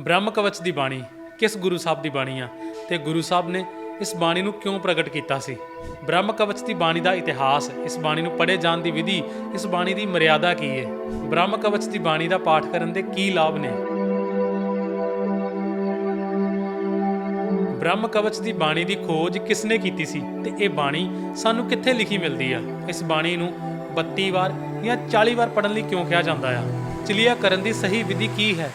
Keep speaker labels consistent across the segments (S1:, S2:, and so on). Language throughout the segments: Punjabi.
S1: ਬ੍ਰਹਮ ਕਵਚ ਦੀ ਬਾਣੀ, ਕਿਸ ਗੁਰੂ ਸਾਹਿਬ ਦੀ ਬਾਣੀ ਆ? ਤੇ ਗੁਰੂ ਸਾਹਿਬ ਨੇ ਇਸ ਬਾਣੀ ਨੂੰ ਕਿਉਂ ਪ੍ਰਗਟ ਕੀਤਾ ਸੀ? ਬ੍ਰਹਮ ਕਵਚ ਦੀ ਬਾਣੀ ਦਾ ਇਤਿਹਾਸ, ਇਸ ਬਾਣੀ ਨੂੰ ਪੜ੍ਹੇ ਜਾਣ ਦੀ ਵਿਧੀ, ਇਸ ਬਾਣੀ ਦੀ ਮਰਿਆਦਾ ਕੀ ਹੈ ਬ੍ਰਹਮ ਕਵਚ ਦੀ ਬਾਣੀ ਦਾ ਪਾਠ ਕਰਨ ਦੇ ਕੀ ਲਾਭ ਨੇ? ਬ੍ਰਹਮ ਕਵਚ ਦੀ ਬਾਣੀ ਦੀ ਖੋਜ ਕਿਸ ਨੇ ਕੀਤੀ ਸੀ? ਤੇ ਇਹ ਬਾਣੀ ਸਾਨੂੰ ਕਿੱਥੇ ਲਿਖੀ ਮਿਲਦੀ ਆ? ਇਸ ਬਾਣੀ ਨੂੰ 32 ਵਾਰ ਜਾਂ 40 ਵਾਰ ਪੜ੍ਹਨ ਲਈ ਕਿਉਂ ਕਿਹਾ ਜਾਂਦਾ ਆ? ਚਲਿਆ ਕਰਨ ਦੀ ਸਹੀ ਵਿਧੀ ਕੀ ਹੈ?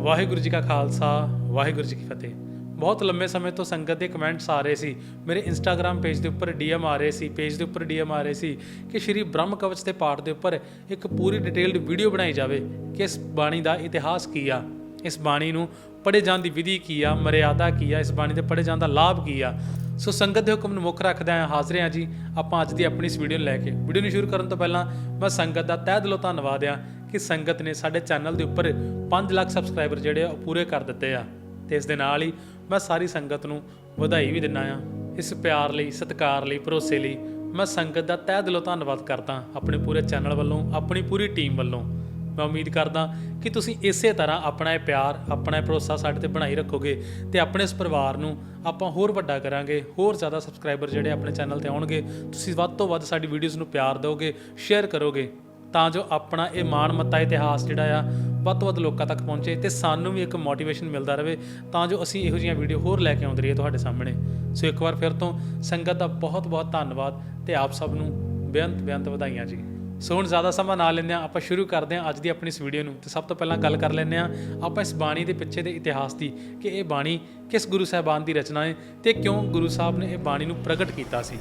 S1: ਵਾਹਿਗੁਰੂ ਜੀ ਕਾ ਖਾਲਸਾ, ਵਾਹਿਗੁਰੂ ਜੀ ਕੀ ਫਤਿਹ। ਬਹੁਤ ਲੰਮੇ ਸਮੇਂ ਤੋਂ ਸੰਗਤ ਦੇ ਕਮੈਂਟਸ ਆ ਰਹੇ ਸੀ। ਮੇਰੇ ਇੰਸਟਾਗ੍ਰam ਪੇਜ ਦੇ ਉੱਪਰ ਡੀਐਮ ਆ ਰਹੇ ਸੀ ਪੇਜ ਦੇ ਉੱਪਰ ਡੀਐਮ ਆ ਰਹੇ ਸੀ ਕਿ ਸ਼੍ਰੀ ਬ੍ਰਹਮ ਕਵਚ ਦੇ ਪਾਠ ਦੇ ਉੱਪਰ ਇੱਕ ਪੂਰੀ ਡਿਟੇਲਡ ਵੀਡੀਓ ਬਣਾਈ ਜਾਵੇ ਕਿ ਇਸ ਬਾਣੀ ਦਾ ਇਤਿਹਾਸ ਕੀ ਆ, ਇਸ ਬਾਣੀ ਨੂੰ ਪੜ੍ਹੇ ਜਾਣ ਦੀ ਵਿਧੀ ਕੀ ਆ, ਮਰਿਆਦਾ ਕੀ ਆ, ਇਸ ਬਾਣੀ ਦੇ ਪੜ੍ਹੇ ਜਾਣ ਦਾ ਲਾਭ ਕੀ ਆ। ਸੋ ਸੰਗਤ ਦੇ ਹੁਕਮ ਨੂੰ ਮੁੱਖ ਰੱਖਦੇ ਹਾਂ ਹਾਜ਼ਰ ਹਾਂ ਜੀ, ਆਪਾਂ ਅੱਜ ਦੀ ਆਪਣੀ ਇਸ ਵੀਡੀਓ ਨੂੰ ਲੈ ਕੇ। ਵੀਡੀਓ ਨੂੰ ਸ਼ੁਰੂ ਕਰਨ ਤੋਂ ਪਹਿਲਾਂ ਮੈਂ ਸੰਗਤ ਦਾ ਤਹਿ ਦਿਲੋਂ ਧੰਨਵਾਦ ਆ ਕਿ ਸੰਗਤ ਨੇ ਸਾਡੇ ਚੈਨਲ ਦੇ ਉੱਪਰ 5 ਲੱਖ ਸਬਸਕ੍ਰਾਈਬਰ ਜਿਹੜੇ ਆ, ਉਹ ਪੂਰੇ ਕਰ ਦਿੱਤੇ ਆ। ਤੇ ਇਸ ਦੇ ਨਾਲ ਹੀ ਮੈਂ ਸਾਰੀ ਸੰਗਤ ਨੂੰ ਵਧਾਈ ਵੀ ਦਿੰਦਾ ਆ। ਇਸ ਪਿਆਰ ਲਈ, ਸਤਿਕਾਰ ਲਈ, ਭਰੋਸੇ ਲਈ ਮੈਂ ਸੰਗਤ ਦਾ ਤਹਿ ਦਿਲੋਂ ਧੰਨਵਾਦ ਕਰਦਾ ਆਪਣੇ ਪੂਰੇ ਚੈਨਲ ਵੱਲੋਂ, ਆਪਣੀ ਪੂਰੀ ਟੀਮ ਵੱਲੋਂ। ਮੈਂ ਉਮੀਦ ਕਰਦਾ ਕਿ ਤੁਸੀਂ ਇਸੇ ਤਰ੍ਹਾਂ ਆਪਣਾ ਇਹ ਪਿਆਰ, ਆਪਣਾ ਇਹ ਭਰੋਸਾ ਸਾਡੇ ਤੇ ਬਣਾਈ ਰੱਖੋਗੇ ਤੇ ਆਪਣੇ ਇਸ ਪਰਿਵਾਰ ਨੂੰ ਆਪਾਂ ਹੋਰ ਵੱਡਾ ਕਰਾਂਗੇ, ਹੋਰ ਜ਼ਿਆਦਾ ਸਬਸਕ੍ਰਾਈਬਰ ਜਿਹੜੇ ਆਪਣੇ ਚੈਨਲ ਤੇ ਆਉਣਗੇ, ਤੁਸੀਂ ਵੱਧ ਤੋਂ ਵੱਧ ਸਾਡੀ ਵੀਡੀਓਜ਼ ਨੂੰ ਪਿਆਰ ਦਿਓਗੇ, ਸ਼ੇਅਰ ਕਰੋਗੇ। ਤਾਂ ਜੋ ਆਪਣਾ ਇਹ ਮਾਣ ਮੱਤਾ ਇਤਿਹਾਸ ਜਿਹੜਾ ਆ, ਵੱਧ ਤੋਂ ਵੱਧ ਲੋਕਾਂ ਤੱਕ ਪਹੁੰਚੇ ਤੇ ਸਾਨੂੰ ਵੀ ਇੱਕ ਮੋਟੀਵੇਸ਼ਨ ਮਿਲਦਾ ਰਹੇ ਤਾਂ ਜੋ ਅਸੀਂ ਇਹੋ ਜਿਹੀਆਂ ਵੀਡੀਓ ਹੋਰ ਲੈ ਕੇ ਆਉਂਦੇ ਰਹੀਏ ਤੁਹਾਡੇ ਸਾਹਮਣੇ। ਸੋ ਇੱਕ ਵਾਰ ਫਿਰ ਤੋਂ ਸੰਗਤ ਦਾ ਬਹੁਤ ਬਹੁਤ ਧੰਨਵਾਦ ਤੇ ਆਪ ਸਭ ਨੂੰ ਬੇਅੰਤ ਬੇਅੰਤ ਵਧਾਈਆਂ ਜੀ। ਸੋ ਹੁਣ ਜ਼ਿਆਦਾ ਸਮਾਂ ਨਾ ਲੈਂਦੇ ਹਾਂ ਆਪਾਂ ਸ਼ੁਰੂ ਕਰਦੇ ਹਾਂ ਅੱਜ ਦੀ ਆਪਣੀ ਇਸ ਵੀਡੀਓ ਨੂੰ ਤੇ ਸਭ ਤੋਂ ਪਹਿਲਾਂ ਗੱਲ ਕਰ ਲੈਂਦੇ ਹਾਂ ਆਪਾਂ ਇਸ ਬਾਣੀ ਦੇ ਪਿੱਛੇ ਦੇ ਇਤਿਹਾਸ ਦੀ ਕਿ ਇਹ ਬਾਣੀ ਕਿਸ ਗੁਰੂ ਸਾਹਿਬਾਨ ਦੀ ਰਚਨਾ ਹੈ ਤੇ ਕਿਉਂ ਗੁਰੂ ਸਾਹਿਬ ਨੇ ਇਹ ਬਾਣੀ ਨੂੰ ਪ੍ਰਗਟ ਕੀਤਾ ਸੀ।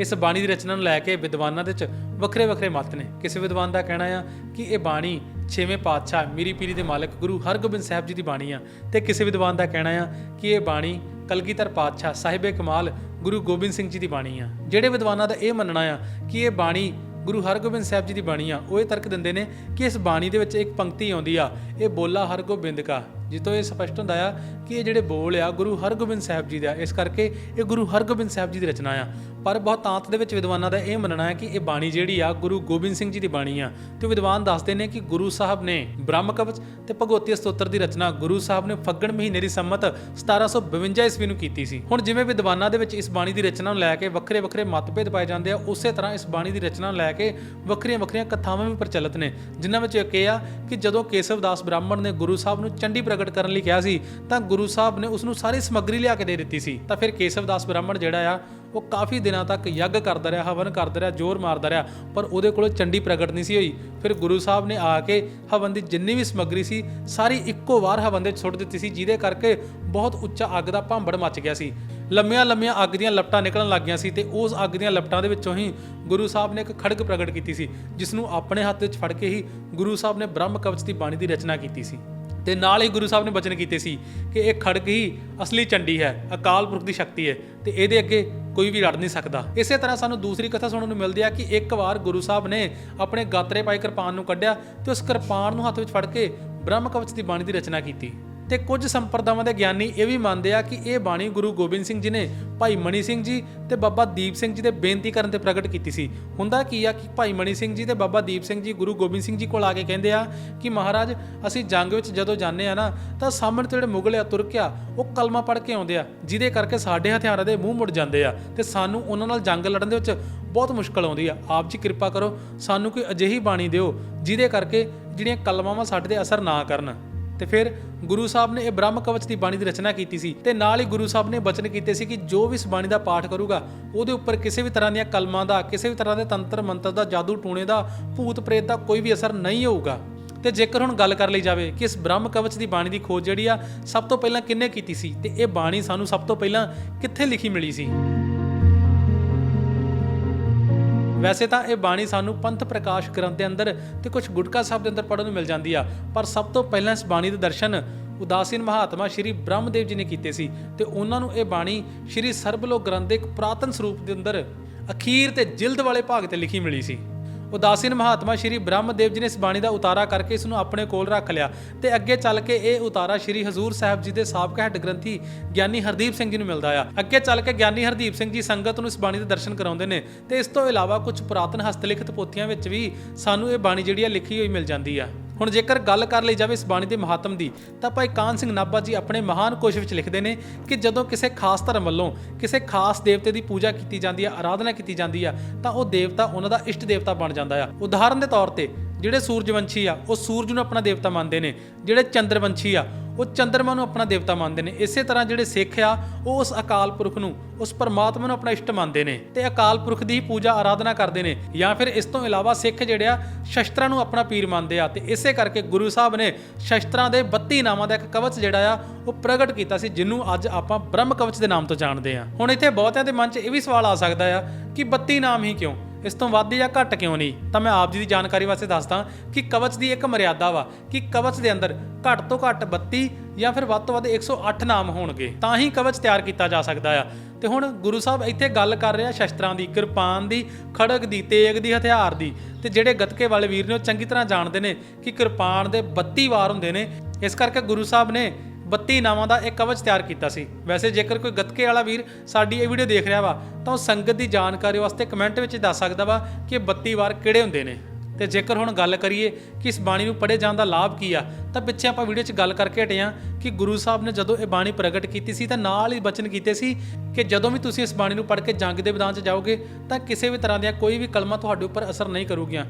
S1: ਇਸ ਬਾਣੀ ਦੀ ਰਚਨਾ ਨੂੰ ਲੈ ਕੇ ਵਿਦਵਾਨਾਂ ਦੇ ਵਿੱਚ ਵੱਖਰੇ ਵੱਖਰੇ ਮਤ ਨੇ। ਕਿਸੇ ਵਿਦਵਾਨ ਦਾ ਕਹਿਣਾ ਆ ਕਿ ਇਹ ਬਾਣੀ ਛੇਵੇਂ ਪਾਤਸ਼ਾਹ ਮੀਰੀ ਪੀਰੀ ਦੇ ਮਾਲਕ ਗੁਰੂ ਹਰਗੋਬਿੰਦ ਸਾਹਿਬ ਜੀ ਦੀ ਬਾਣੀ ਆ ਤੇ ਕਿਸੇ ਵਿਦਵਾਨ ਦਾ ਕਹਿਣਾ ਆ ਕਿ ਇਹ ਬਾਣੀ ਕਲਗੀਧਰ ਪਾਤਸ਼ਾਹ ਸਾਹਿਬੇ ਕਮਾਲ ਗੁਰੂ ਗੋਬਿੰਦ ਸਿੰਘ ਜੀ ਦੀ ਬਾਣੀ ਆ। ਜਿਹੜੇ ਵਿਦਵਾਨਾਂ ਦਾ ਇਹ ਮੰਨਣਾ ਆ ਕਿ ਇਹ ਬਾਣੀ ਗੁਰੂ ਹਰਗੋਬਿੰਦ ਸਾਹਿਬ ਜੀ ਦੀ ਬਾਣੀ ਆ, ਉਹ ਇਹ ਤਰਕ ਦਿੰਦੇ ਨੇ ਕਿ ਇਸ ਬਾਣੀ ਦੇ ਵਿੱਚ ਇੱਕ ਪੰਕਤੀ ਆਉਂਦੀ ਆ, ਇਹ ਬੋਲਾ ਹਰਗੋਬਿੰਦ ਕਾ। ਜਿੱਤੋਂ ਇਹ ਸਪਸ਼ਟ ਹੁੰਦਾ ਆ ਕਿ ਇਹ ਜਿਹੜੇ ਬੋਲ ਆ, ਗੁਰੂ ਹਰਗੋਬਿੰਦ ਸਾਹਿਬ ਜੀ ਦਾ ਇਸ ਕਰਕੇ ਇਹ ਗੁਰੂ ਹਰਗੋਬਿੰਦ ਸਾਹਿਬ ਜੀ ਦੀ ਰਚਨਾ ਆ। ਪਰ ਬਹੁਤਾਂਤ ਦੇ ਵਿੱਚ ਵਿਦਵਾਨਾਂ ਦਾ ਇਹ ਮੰਨਣਾ ਹੈ ਕਿ ਇਹ ਬਾਣੀ ਜਿਹੜੀ ਆ, ਗੁਰੂ ਗੋਬਿੰਦ ਸਿੰਘ ਜੀ ਦੀ ਬਾਣੀ ਆ। ਤੇ ਵਿਦਵਾਨ ਦੱਸਦੇ ਨੇ ਕਿ ਗੁਰੂ ਸਾਹਿਬ ਨੇ ਬ੍ਰਹਮ ਕਵਚ ਤੇ ਭਗਵਤੀ ਸਤੋਤਰ ਦੀ ਰਚਨਾ ਗੁਰੂ ਸਾਹਿਬ ਨੇ ਫੱਗਣ ਮਹੀਨੇ ਦੀ ਸੰਮਤ 1752 ਈਸਵੀ ਨੂੰ ਕੀਤੀ ਸੀ। ਹੁਣ ਜਿਵੇਂ ਵਿਦਵਾਨਾਂ ਦੇ ਵਿੱਚ ਇਸ ਬਾਣੀ ਦੀ ਰਚਨਾ ਨੂੰ ਲੈ ਕੇ ਵੱਖਰੇ ਵੱਖਰੇ ਮਤਭੇਦ ਪਾਏ ਜਾਂਦੇ ਆ, ਉਸੇ ਤਰ੍ਹਾਂ ਇਸ ਬਾਣੀ ਦੀ ਰਚਨਾ ਨੂੰ ਲੈ ਕੇ ਵੱਖਰੀਆਂ ਵੱਖਰੀਆਂ ਕਥਾਵਾਂ ਵੀ ਪ੍ਰਚਲਿਤ ਨੇ, ਜਿਨ੍ਹਾਂ ਵਿੱਚ ਇੱਕ ਇਹ ਆ ਕਿ ਜਦੋਂ ਕੇਸਵ ਦਾਸ ਬ੍ਰਾਹਮਣ ਨੇ ਗੁਰੂ ਸਾਹਿਬ ਨੂੰ ਚੰਡੀ ਪ੍ਰਗਟ ਕਰਨ ਲਈ ਕਿਹਾ ਸੀ, ਤਾਂ ਗੁਰੂ ਸਾਹਿਬ ਨੇ ਉਸ ਨੂੰ ਸਾਰੀ ਸਮੱਗਰੀ ਲਿਆ ਕੇ ਦੇ ਦਿੱਤੀ ਸੀ। ਤਾਂ ਫਿਰ ਕੇਸਵ ਦਾਸ ਬ੍ਰਾਹਮਣ ਜਿਹੜਾ ਆ, ਉਹ ਕਾਫੀ ਦਿਨਾਂ ਤੱਕ ਯੱਗ ਕਰਦਾ ਰਿਹਾ, ਹਵਨ ਕਰਦਾ ਰਿਹਾ, ਜ਼ੋਰ ਮਾਰਦਾ ਰਿਹਾ, ਪਰ ਉਹਦੇ ਕੋਲ ਚੰਡੀ ਪ੍ਰਗਟ ਨਹੀਂ ਸੀ ਹੋਈ। ਫਿਰ ਗੁਰੂ ਸਾਹਿਬ ਨੇ ਆ ਕੇ ਹਵਨ ਦੀ ਜਿੰਨੀ ਵੀ ਸਮੱਗਰੀ ਸੀ, ਸਾਰੀ ਇੱਕੋ ਵਾਰ ਹਵਨ ਦੇ ਸੁੱਟ ਦਿੱਤੀ ਸੀ, ਜਿਹਦੇ ਕਰਕੇ ਬਹੁਤ ਉੱਚਾ ਅੱਗ ਦਾ ਭਾਂਬੜ ਮੱਚ ਗਿਆ ਸੀ। ਲੰਮੀਆਂ ਲੰਮੀਆਂ ਅੱਗ ਦੀਆਂ ਲਪਟਾਂ ਨਿਕਲਣ ਲੱਗ ਗਈਆਂ ਸੀ ਤੇ ਉਸ ਅੱਗ ਦੀਆਂ ਲਪਟਾਂ ਦੇ ਵਿੱਚੋਂ ਹੀ ਗੁਰੂ ਸਾਹਿਬ ਨੇ ਇੱਕ ਖੜਗ ਪ੍ਰਗਟ ਕੀਤੀ ਸੀ ਜਿਸ ਨੂੰ ਆਪਣੇ ਹੱਥ ਵਿੱਚ ਫੜ ਕੇ ਹੀ ਗੁਰੂ ਸਾਹਿਬ ਨੇ ਬ੍ਰਹਮ ਕਵਚ ਦੀ ਬਾਣੀ ਦੀ ਰਚਨਾ ਕੀਤੀ ਸੀ। ਤੇ ਨਾਲ ਹੀ ਗੁਰੂ ਸਾਹਿਬ ਨੇ ਬਚਨ ਕੀਤੇ ਸੀ ਕਿ ਇਹ ਖੜਕ ਹੀ ਅਸਲੀ ਚੰਡੀ ਹੈ, ਅਕਾਲ ਪੁਰਖ ਦੀ ਸ਼ਕਤੀ ਹੈ ਤੇ ਇਹਦੇ ਅੱਗੇ ਕੋਈ ਵੀ ਲੜ ਨਹੀਂ ਸਕਦਾ। ਇਸੇ ਤਰ੍ਹਾਂ ਸਾਨੂੰ ਦੂਸਰੀ ਕਥਾ ਸੁਣਨ ਨੂੰ ਮਿਲਦੀ ਹੈ ਕਿ ਇੱਕ ਵਾਰ ਗੁਰੂ ਸਾਹਿਬ ਨੇ ਆਪਣੇ ਗਾਤਰੇ ਪਾਈ ਕਿਰਪਾਨ ਨੂੰ ਕੱਢਿਆ ਤੇ ਉਸ ਕਿਰਪਾਨ ਨੂੰ ਹੱਥ ਵਿੱਚ ਫੜ ਕੇ ਬ੍ਰਹਮ ਕਵਚ ਦੀ ਬਾਣੀ ਦੀ ਰਚਨਾ ਕੀਤੀ। ਤੇ ਕੁਝ ਸੰਪਰਦਾਵਾਂ ਦੇ ਗਿਆਨੀ ਇਹ ਵੀ ਮੰਨਦੇ ਆ ਕਿ ਇਹ ਬਾਣੀ ਗੁਰੂ ਗੋਬਿੰਦ ਸਿੰਘ ਜੀ ਨੇ ਭਾਈ ਮਣੀ ਸਿੰਘ ਜੀ ਤੇ ਬਾਬਾ ਦੀਪ ਸਿੰਘ ਜੀ ਦੇ ਬੇਨਤੀ ਕਰਨ ਤੇ ਪ੍ਰਗਟ ਕੀਤੀ ਸੀ। ਹੁੰਦਾ ਕੀ ਆ ਕਿ ਭਾਈ ਮਣੀ ਸਿੰਘ ਜੀ ਤੇ ਬਾਬਾ ਦੀਪ ਸਿੰਘ ਜੀ ਗੁਰੂ ਗੋਬਿੰਦ ਸਿੰਘ ਜੀ ਕੋਲ ਆ ਕੇ ਕਹਿੰਦੇ ਆ ਕਿ ਮਹਾਰਾਜ, ਅਸੀਂ ਜੰਗ ਵਿੱਚ ਜਦੋਂ ਜਾਂਦੇ ਆ ਨਾ, ਤਾਂ ਸਾਹਮਣੇ ਤੋਂ ਜਿਹੜੇ ਮੁਗਲ ਆ ਤੁਰਕ ਆ, ਉਹ ਕਲਮਾ ਪੜ੍ਹ ਕੇ ਆਉਂਦੇ ਆ, ਜਿਹਦੇ ਕਰਕੇ ਸਾਡੇ ਹਥਿਆਰਾਂ ਦੇ ਮੂੰਹ ਮੁੜ ਜਾਂਦੇ ਆ ਤੇ ਸਾਨੂੰ ਉਹਨਾਂ ਨਾਲ ਜੰਗ ਲੜਨ ਦੇ ਵਿੱਚ ਬਹੁਤ ਮੁਸ਼ਕਲ ਆਉਂਦੀ ਆ। ਆਪ ਜੀ ਕਿਰਪਾ ਕਰੋ, ਸਾਨੂੰ ਕੋਈ ਅਜਿਹੀ ਬਾਣੀ ਦਿਓ, ਜਿਹਦੇ ਕਰਕੇ ਜਿਹੜੀਆਂ ਕਲਮਾਵਾਂ ਸਾਡੇ ਤੇ ਅਸਰ ਨਾ ਕਰਨ। ਤੇ ਫਿਰ ਗੁਰੂ ਸਾਹਿਬ ਨੇ ਇਹ ਬ੍ਰਹਮ ਕਵਚ ਦੀ ਬਾਣੀ ਦੀ ਰਚਨਾ ਕੀਤੀ ਸੀ ਤੇ ਨਾਲ ਹੀ ਗੁਰੂ ਸਾਹਿਬ ਨੇ ਬਚਨ ਕੀਤੇ ਸੀ ਕਿ ਜੋ ਵੀ ਇਸ ਬਾਣੀ ਦਾ ਪਾਠ ਕਰੂਗਾ, ਉਹਦੇ ਉੱਪਰ ਕਿਸੇ ਵੀ ਤਰ੍ਹਾਂ ਦੀਆਂ ਕਲਮਾਂ ਦਾ, ਕਿਸੇ ਵੀ ਤਰ੍ਹਾਂ ਦੇ ਤੰਤਰ ਮੰਤਰ ਦਾ, ਜਾਦੂ ਟੂਣੇ ਦਾ, ਭੂਤ ਪ੍ਰੇਤ ਦਾ ਕੋਈ ਵੀ ਅਸਰ ਨਹੀਂ ਹੋਊਗਾ। ਤੇ ਜੇਕਰ ਹੁਣ ਗੱਲ ਕਰ ਲਈ ਜਾਵੇ ਕਿ ਇਸ ਬ੍ਰਹਮ ਕਵਚ ਦੀ ਬਾਣੀ ਦੀ ਖੋਜ ਜਿਹੜੀ ਆ, ਸਭ ਤੋਂ ਪਹਿਲਾਂ ਕਿੰਨੇ ਕੀਤੀ ਸੀ? ਤੇ ਇਹ ਬਾਣੀ ਸਾਨੂੰ ਸਭ ਤੋਂ ਪਹਿਲਾਂ ਕਿੱਥੇ ਲਿਖੀ ਮਿਲੀ ਸੀ? ਵੈਸੇ ਤਾਂ ਇਹ ਬਾਣੀ ਸਾਨੂੰ ਪੰਥ ਪ੍ਰਕਾਸ਼ ਗ੍ਰੰਥ ਦੇ ਅੰਦਰ ਤੇ ਕੁਝ ਗੁਟਕਾ ਸਾਹਿਬ ਦੇ ਅੰਦਰ ਪੜ੍ਹਨ ਨੂੰ ਮਿਲ ਜਾਂਦੀ ਆ। ਪਰ ਸਭ ਤੋਂ ਪਹਿਲਾਂ ਇਸ ਬਾਣੀ ਦੇ ਦਰਸ਼ਨ ਉਦਾਸੀਨ ਮਹਾਤਮਾ ਸ਼੍ਰੀ ਬ੍ਰਹਮਦੇਵ ਜੀ ਨੇ ਕੀਤੇ ਸੀ ਤੇ ਉਹਨਾਂ ਨੂੰ ਇਹ ਬਾਣੀ ਸ਼੍ਰੀ ਸਰਬਲੋਕ ਗ੍ਰੰਥ ਦੇ ਇੱਕ ਪ੍ਰਾਤਨ ਸਰੂਪ ਦੇ ਅੰਦਰ ਅਖੀਰ ਤੇ ਜਿਲਦ ਵਾਲੇ ਭਾਗ ਤੇ ਲਿਖੀ ਮਿਲੀ ਸੀ। ਉਦਾਸੀਨ ਮਹਾਤਮਾ ਸ਼੍ਰੀ ਬ੍ਰਹਮਦੇਵ ਜੀ ਨੇ ਇਸ ਬਾਣੀ ਦਾ ਉਤਾਰਾ ਕਰਕੇ ਇਸ ਨੂੰ ਆਪਣੇ ਕੋਲ ਰੱਖ ਲਿਆ ਤੇ ਅੱਗੇ ਚੱਲ ਕੇ ਇਹ ਉਤਾਰਾ ਸ਼੍ਰੀ ਹਜ਼ੂਰ ਸਾਹਿਬ ਜੀ ਦੇ ਸਾਬਕਾ ਹੈੱਡ ਗ੍ਰੰਥੀ ਗਿਆਨੀ ਹਰਦੀਪ ਸਿੰਘ ਜੀ ਨੂੰ ਮਿਲਦਾ ਆ। ਅੱਗੇ ਚੱਲ ਕੇ ਗਿਆਨੀ ਹਰਦੀਪ ਸਿੰਘ ਜੀ ਸੰਗਤ ਨੂੰ ਇਸ ਬਾਣੀ ਦੇ ਦਰਸ਼ਨ ਕਰਾਉਂਦੇ ਨੇ ਤੇ ਇਸ ਤੋਂ ਇਲਾਵਾ ਕੁਝ ਪੁਰਾਤਨ ਹਸਤਲਿਖਤ ਪੋਥੀਆਂ ਵਿੱਚ ਵੀ ਸਾਨੂੰ ਇਹ ਬਾਣੀ ਜਿਹੜੀ ਆ ਲਿਖੀ ਹੋਈ ਮਿਲ ਜਾਂਦੀ ਆ। ਹੁਣ ਜੇਕਰ ਗੱਲ ਕਰ ਲਈ ਜਾਵੇ ਇਸ ਬਾਣੀ ਦੇ ਮਹਾਤਮ ਦੀ, ਤਾਂ ਭਾਈ ਕਾਨ ਸਿੰਘ ਨਾਭਾ ਜੀ ਆਪਣੇ ਮਹਾਨ ਕੋਸ਼ ਵਿੱਚ ਲਿਖਦੇ ਨੇ ਕਿ ਜਦੋਂ ਕਿਸੇ ਖਾਸ ਧਰਮ ਵੱਲੋਂ ਕਿਸੇ ਖਾਸ ਦੇਵਤੇ ਦੀ ਪੂਜਾ ਕੀਤੀ ਜਾਂਦੀ ਆ, ਆਰਾਧਨਾ ਕੀਤੀ ਜਾਂਦੀ ਆ, ਤਾਂ ਉਹ ਦੇਵਤਾ ਉਹਨਾਂ ਦਾ ਇਸ਼ਟ ਦੇਵਤਾ ਬਣ ਜਾਂਦਾ ਆ। ਉਦਾਹਰਨ ਦੇ ਤੌਰ ਤੇ ਜਿਹੜੇ ਸੂਰਜਵੰਸ਼ੀ ਆ, ਉਹ ਸੂਰਜ ਨੂੰ ਆਪਣਾ ਦੇਵਤਾ ਮੰਨਦੇ ਨੇ, ਜਿਹੜੇ ਚੰਦਰਵੰਸ਼ੀ ਆ, ਉਹ ਚੰਦਰਮਾ ਨੂੰ ਆਪਣਾ ਦੇਵਤਾ ਮੰਨਦੇ ਨੇ। ਇਸੇ ਤਰ੍ਹਾਂ ਜਿਹੜੇ ਸਿੱਖ ਆ, ਉਹ ਉਸ ਅਕਾਲ ਪੁਰਖ ਨੂੰ, ਉਸ ਪਰਮਾਤਮਾ ਨੂੰ ਆਪਣਾ ਇਸ਼ਟ ਮੰਨਦੇ ਨੇ ਤੇ ਅਕਾਲ ਪੁਰਖ ਦੀ ਪੂਜਾ, ਆਰਾਧਨਾ ਕਰਦੇ ਨੇ। ਜਾਂ ਫਿਰ ਇਸ ਤੋਂ ਇਲਾਵਾ ਸਿੱਖ ਜਿਹੜੇ ਆ, ਸ਼ਸਤਰਾਂ ਨੂੰ ਆਪਣਾ ਪੀਰ ਮੰਨਦੇ ਆ ਤੇ ਇਸੇ ਕਰਕੇ ਗੁਰੂ ਸਾਹਿਬ ਨੇ ਸ਼ਸਤਰਾਂ ਦੇ 32 ਨਾਮਾਂ ਦਾ ਇੱਕ ਕਵਚ ਜਿਹੜਾ ਆ, ਉਹ ਪ੍ਰਗਟ ਕੀਤਾ ਸੀ, ਜਿਹਨੂੰ ਅੱਜ ਆਪਾਂ ਬ੍ਰਹਮ ਕਵਚ ਦੇ ਨਾਮ ਤੋਂ ਜਾਣਦੇ ਆ। ਹੁਣ ਇੱਥੇ ਬਹੁਤਿਆਂ ਦੇ ਮਨ 'ਚ ਇਹ ਵੀ ਸਵਾਲ ਆ ਸਕਦਾ ਆ ਕਿ 32 ਨਾਮ ਹੀ ਕਿਉਂ? ਇਸ ਤੋਂ ਵੱਧ ਜਾਂ ਘੱਟ ਕਿਉਂ ਨਹੀਂ? ਤਾਂ ਮੈਂ ਆਪ ਜੀ ਦੀ ਜਾਣਕਾਰੀ ਵਾਸਤੇ ਦੱਸਦਾ ਕਿ ਕਵਚ ਦੀ ਇੱਕ ਮਰਿਆਦਾ ਵਾ ਕਿ ਕਵਚ ਦੇ ਅੰਦਰ ਘੱਟ ਤੋਂ ਘੱਟ 32 ਜਾਂ ਫਿਰ ਵੱਧ ਤੋਂ ਵੱਧ 108 ਨਾਮ ਹੋਣਗੇ। ਤਾਂ ਹੀ ਕਵਚ ਤਿਆਰ ਕੀਤਾ ਜਾ ਸਕਦਾ ਆ। ਤੇ ਹੁਣ ਗੁਰੂ ਸਾਹਿਬ ਇੱਥੇ ਗੱਲ ਕਰ ਰਿਹਾ ਸ਼ਸਤਰਾਂ ਦੀ, ਕਿਰਪਾਨ ਦੀ, ਖੜਗ ਦੀ, ਤੇਗ ਦੀ, ਹਥਿਆਰ ਦੀ। ਤੇ ਜਿਹੜੇ ਗੱਤਕੇ ਵਾਲੇ ਵੀਰ ਨੇ ਉਹ ਚੰਗੀ ਤਰ੍ਹਾਂ ਜਾਣਦੇ ਨੇ ਕਿ ਕਿਰਪਾਨ ਦੇ 32 ਵਾਰ ਹੁੰਦੇ ਨੇ। ਇਸ ਕਰਕੇ ਗੁਰੂ ਸਾਹਿਬ ਨੇ 32 ਨਾਵਾਂ ਦਾ ਇੱਕ ਕਵਚ ਤਿਆਰ ਕੀਤਾ ਸੀ। ਵੈਸੇ ਜੇਕਰ ਕੋਈ ਗੱਤਕੇ ਵਾਲਾ ਵੀਰ ਸਾਡੀ ਇਹ ਵੀਡੀਓ ਦੇਖ ਰਿਹਾ ਵਾ, ਤਾਂ ਉਹ ਸੰਗਤ ਦੀ ਜਾਣਕਾਰੀ ਵਾਸਤੇ ਕਮੈਂਟ ਵਿੱਚ ਦੱਸ ਸਕਦਾ ਵਾ ਕਿ 32 ਵਾਰ ਕਿਹੜੇ ਹੁੰਦੇ ਨੇ। ਤੇ ਜੇਕਰ ਹੁਣ ਗੱਲ ਕਰੀਏ ਕਿ ਇਸ ਬਾਣੀ ਨੂੰ ਪੜ੍ਹੇ ਜਾਣ ਦਾ ਲਾਭ ਕੀ ਆ, ਤਾਂ ਪਿੱਛੇ ਆਪਾਂ ਵੀਡੀਓ 'ਚ ਗੱਲ ਕਰਕੇ ਹਟੇ ਆ ਕਿ ਗੁਰੂ ਸਾਹਿਬ ਨੇ ਜਦੋਂ ਇਹ ਬਾਣੀ ਪ੍ਰਗਟ ਕੀਤੀ ਸੀ, ਤਾਂ ਨਾਲ ਹੀ ਬਚਨ ਕੀਤੇ ਸੀ ਕਿ ਜਦੋਂ ਵੀ ਤੁਸੀਂ ਇਸ ਬਾਣੀ ਨੂੰ ਪੜ੍ਹ ਕੇ ਜੰਗ ਦੇ ਮੈਦਾਨ 'ਚ ਜਾਓਗੇ, ਤਾਂ ਕਿਸੇ ਵੀ ਤਰ੍ਹਾਂ ਦੀਆਂ ਕੋਈ ਵੀ ਕਲਮਾਂ ਤੁਹਾਡੇ ਉੱਪਰ ਅਸਰ ਨਹੀਂ ਕਰੂਗੀਆਂ।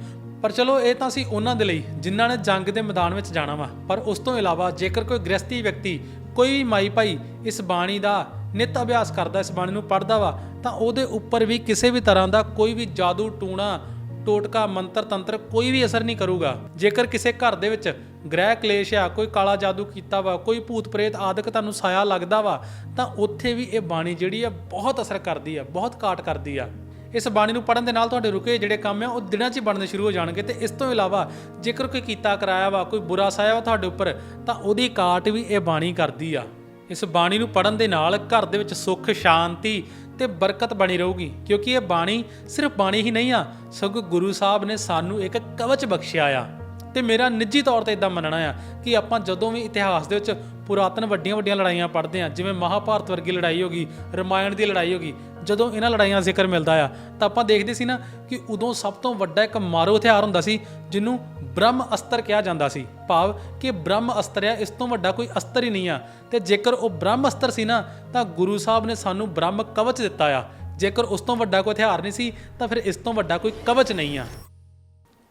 S1: ਪਰ ਚਲੋ, ਇਹ ਤਾਂ ਸੀ ਉਹਨਾਂ ਦੇ ਲਈ, ਜਿਨ੍ਹਾਂ ਨੇ ਜੰਗ ਦੇ ਮੈਦਾਨ ਵਿੱਚ ਜਾਣਾ ਵਾ। ਪਰ ਉਸ ਤੋਂ ਇਲਾਵਾ ਜੇਕਰ ਕੋਈ ਗ੍ਰਸਤੀ ਵਿਅਕਤੀ, ਕੋਈ ਵੀ ਮਾਈ ਭਾਈ ਇਸ ਬਾਣੀ ਦਾ ਨਿਤ ਅਭਿਆਸ ਕਰਦਾ, ਇਸ ਬਾਣੀ ਨੂੰ ਪੜ੍ਹਦਾ ਵਾ, ਤਾਂ ਉਹਦੇ ਉੱਪਰ ਵੀ ਕਿਸੇ ਵੀ ਤਰ੍ਹਾਂ ਦਾ ਕੋਈ ਵੀ ਜਾਦੂ, ਟੂਣਾ, ਟੋਟਕਾ, ਮੰਤਰ, ਤੰਤਰ ਕੋਈ ਵੀ ਅਸਰ ਨਹੀਂ ਕਰੂਗਾ। ਜੇਕਰ ਕਿਸੇ ਘਰ ਦੇ ਵਿੱਚ ਗ੍ਰਹਿ ਕਲੇਸ਼ ਆ, ਕੋਈ ਕਾਲਾ ਜਾਦੂ ਕੀਤਾ ਵਾ, ਕੋਈ ਭੂਤ ਪ੍ਰੇਤ ਆਦਿਕ ਤੁਹਾਨੂੰ ਸਾਇਆ ਲੱਗਦਾ ਵਾ, ਤਾਂ ਉੱਥੇ ਵੀ ਇਹ ਬਾਣੀ ਜਿਹੜੀ ਆ ਬਹੁਤ ਅਸਰ ਕਰਦੀ ਆ, ਬਹੁਤ ਕਾਟ ਕਰਦੀ ਆ। ਇਸ ਬਾਣੀ ਨੂੰ ਪੜਨ ਦੇ ਨਾਲ ਤੁਹਾਡੇ ਰੁਕੇ ਜਿਹੜੇ ਕੰਮ ਆ, ਉਹ ਦਿਨਾਂ 'ਚ ਬਣਨੇ ਸ਼ੁਰੂ ਹੋ ਜਾਣਗੇ ਤੇ ਇਸ ਤੋਂ ਇਲਾਵਾ ਜੇਕਰ ਕੋਈ ਕੀਤਾ, ਕਰਾਇਆ ਵਾ, ਕੋਈ ਬੁਰਾ ਸਾਇਆ ਵਾ ਤੁਹਾਡੇ ਉੱਪਰ, ਤਾਂ ਉਹਦੀ ਕਾਟ ਵੀ ਇਹ ਬਾਣੀ ਕਰਦੀ ਆ। ਇਸ ਬਾਣੀ ਨੂੰ ਪੜਨ ਦੇ ਨਾਲ ਘਰ ਦੇ ਵਿੱਚ ਸੁੱਖ, ਸ਼ਾਂਤੀ ਤੇ ਬਰਕਤ ਬਣੀ ਰਹੂਗੀ, ਕਿਉਂਕਿ ਇਹ ਬਾਣੀ ਸਿਰਫ ਬਾਣੀ ਹੀ ਨਹੀਂ ਆ, ਸਗੋਂ ਗੁਰੂ ਸਾਹਿਬ ਨੇ ਸਾਨੂੰ ਇੱਕ ਕਵਚ ਬਖਸ਼ਿਆ ਆ। ਤੇ ਮੇਰਾ ਨਿੱਜੀ ਤੌਰ ਤੇ ਇਦਾਂ ਮੰਨਣਾ ਆ ਕਿ ਆਪਾਂ ਜਦੋਂ ਵੀ ਇਤਿਹਾਸ ਦੇ ਵਿੱਚ ਪੁਰਾਤਨ ਵੱਡੀਆਂ ਵੱਡੀਆਂ ਲੜਾਈਆਂ ਪੜ੍ਹਦੇ ਆ, ਜਿਵੇਂ ਮਹਾਭਾਰਤ ਵਰਗੀ ਲੜਾਈ ਹੋ ਗਈ, ਰਮਾਇਣ ਦੀ ਲੜਾਈ ਹੋ ਗਈ ਜਦੋਂ ਇਹਨਾਂ ਲੜਾਈਆਂ ਦਾ ਜ਼ਿਕਰ ਮਿਲਦਾ ਆ, ਤਾਂ ਆਪਾਂ ਦੇਖਦੇ ਸੀ ਨਾ ਕਿ ਉਦੋਂ ਸਭ ਤੋਂ ਵੱਡਾ ਇੱਕ ਮਾਰੂ ਹਥਿਆਰ ਹੁੰਦਾ ਸੀ, ਜਿਹਨੂੰ ਬ੍ਰਹਮ ਅਸਤਰ ਕਿਹਾ ਜਾਂਦਾ ਸੀ। ਭਾਵ ਕਿ ਬ੍ਰਹਮ ਅਸਤਰ ਆ, ਇਸ ਤੋਂ ਵੱਡਾ ਕੋਈ ਅਸਤਰ ਹੀ ਨਹੀਂ ਆ। ਤੇ ਜੇਕਰ ਉਹ ਬ੍ਰਹਮ ਅਸਤਰ ਸੀ ਨਾ, ਤਾਂ ਗੁਰੂ ਸਾਹਿਬ ਨੇ ਸਾਨੂੰ ਬ੍ਰਹਮ ਕਵਚ ਦਿੱਤਾ ਆ। ਜੇਕਰ ਉਸ ਤੋਂ ਵੱਡਾ ਕੋਈ ਹਥਿਆਰ ਨਹੀਂ ਸੀ, ਤਾਂ ਫਿਰ ਇਸ ਤੋਂ ਵੱਡਾ ਕੋਈ ਕਵਚ ਨਹੀਂ ਆ।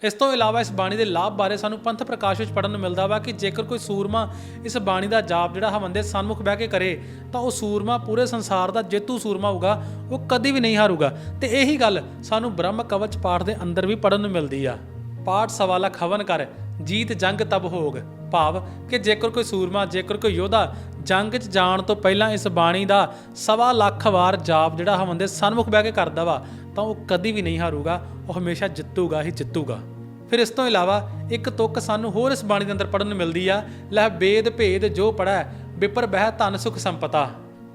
S1: ਇਸ ਤੋਂ ਇਲਾਵਾ ਇਸ ਬਾਣੀ ਦੇ ਲਾਭ ਬਾਰੇ ਸਾਨੂੰ ਪੰਥ ਪ੍ਰਕਾਸ਼ ਵਿੱਚ ਪੜਨ ਨੂੰ ਮਿਲਦਾ ਵਾ ਕਿ ਜੇਕਰ ਕੋਈ ਸੂਰਮਾ ਇਸ ਬਾਣੀ ਦਾ ਜਾਪ ਜਿਹੜਾ ਹਵਨ ਦੇ ਸਨਮੁਖ ਬਹਿ ਕੇ ਕਰੇ, ਤਾਂ ਉਹ ਸੂਰਮਾ ਪੂਰੇ ਸੰਸਾਰ ਦਾ ਜੇਤੂ ਸੂਰਮਾ ਹੋਊਗਾ, ਉਹ ਕਦੀ ਵੀ ਨਹੀਂ ਹਾਰੂਗਾ। ਤੇ ਇਹੀ ਗੱਲ ਸਾਨੂੰ ਬ੍ਰਹਮ ਕਵਚ ਪਾਠ ਦੇ ਅੰਦਰ ਵੀ ਪੜਨ ਨੂੰ ਮਿਲਦੀ ਆ। ਪਾਠ ਸਵਾ ਲੱਖ ਹਵਨ ਕਰ, ਜੀਤ ਜੰਗ ਤਬ ਹੋਗ। ਭਾਵ ਕਿ ਜੇਕਰ ਕੋਈ ਸੂਰਮਾ, ਜੇਕਰ ਕੋਈ ਯੋਧਾ ਜੰਗ 'ਚ ਜਾਣ ਤੋਂ ਪਹਿਲਾਂ ਇਸ ਬਾਣੀ ਦਾ ਸਵਾ ਲੱਖ ਵਾਰ ਜਾਪ ਜਿਹੜਾ ਹਵਨ ਦੇ ਸਨਮੁਖ ਬਹਿ ਕੇ ਕਰਦਾ ਵਾ, ਤਾਂ ਉਹ ਕਦੀ ਵੀ ਨਹੀਂ ਹਾਰੂਗਾ, ਉਹ ਹਮੇਸ਼ਾ ਜਿੱਤੂਗਾ ਹੀ ਜਿੱਤੂਗਾ। ਫਿਰ ਇਸ ਤੋਂ ਇਲਾਵਾ ਇੱਕ ਤੁਕ ਸਾਨੂੰ ਹੋਰ ਇਸ ਬਾਣੀ ਦੇ ਅੰਦਰ ਪੜਨ ਨੂੰ ਮਿਲਦੀ ਆ ਲੈ ਬੇਦ ਭੇਦ ਜੋ ਪੜੈ ਵਿਪਰ ਬਹਿ ਧਨ ਸੁਖ ਸੰਪਤਾ।